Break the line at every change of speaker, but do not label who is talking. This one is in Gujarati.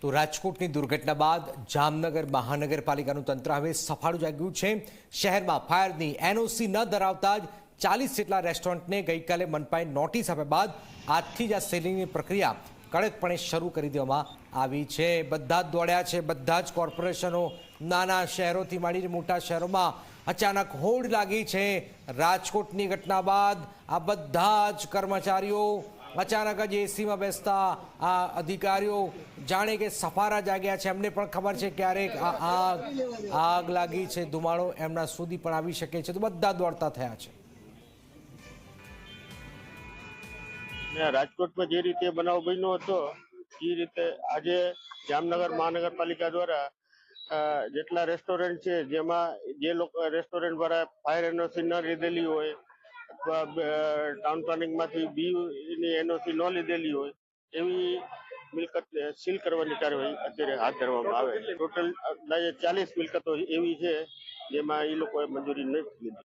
તો રાજકોટની દુર્ઘટના બાદ જામનગર મહાનગરપાલિકાનું તંત્ર હવે સફાળું જાગ્યું છે. શહેરમાં ફાયરની એનઓસી ન ધરાવતા જ ચાલીસ જેટલા રેસ્ટોરન્ટને ગઈકાલે મનપાએ નોટિસ આપ્યા બાદ આજથી જ આ સેલિંગની પ્રક્રિયા કડકપણે શરૂ કરી દેવામાં આવી છે. બધા જ દોડ્યા છે, બધા જ કોર્પોરેશનો નાના શહેરોથી માંડીને મોટા શહેરોમાં અચાનક હોડ લાગી છે. રાજકોટની ઘટના બાદ આ બધા જ કર્મચારીઓ અચાનક જ એસીમાં બેસતા આ અધિકારીઓ જાણે કે સફારા જાગ્યા છે. એમને પણ ખબર છે ક્યારેક આગ આગ લાગી છે ધુમાડો એમના સુધી પણ આવી શકે છે. તો બધા દોડતા થયા છે.
રાજકોટમાં જે રીતે બનાવ બન્યો હતો, એ રીતે આજે જામનગર મહાનગરપાલિકા દ્વારા જેટલા રેસ્ટોરન્ટ છે, જેમાં જે લોકો, રેસ્ટોરન્ટ દ્વારા ફાયર એનઓસી ન લીધેલી હોય ટાઉન પ્લાનિંગમાંથી બીની એનઓસી ન લીધેલી હોય એવી મિલકત સીલ કરવાની કાર્યવાહી અત્યારે હાથ ધરવામાં આવે છે. ટોટલ અંદાજે ચાલીસ મિલકતો એવી છે જેમાં એ લોકોએ મંજૂરી નથી લીધી.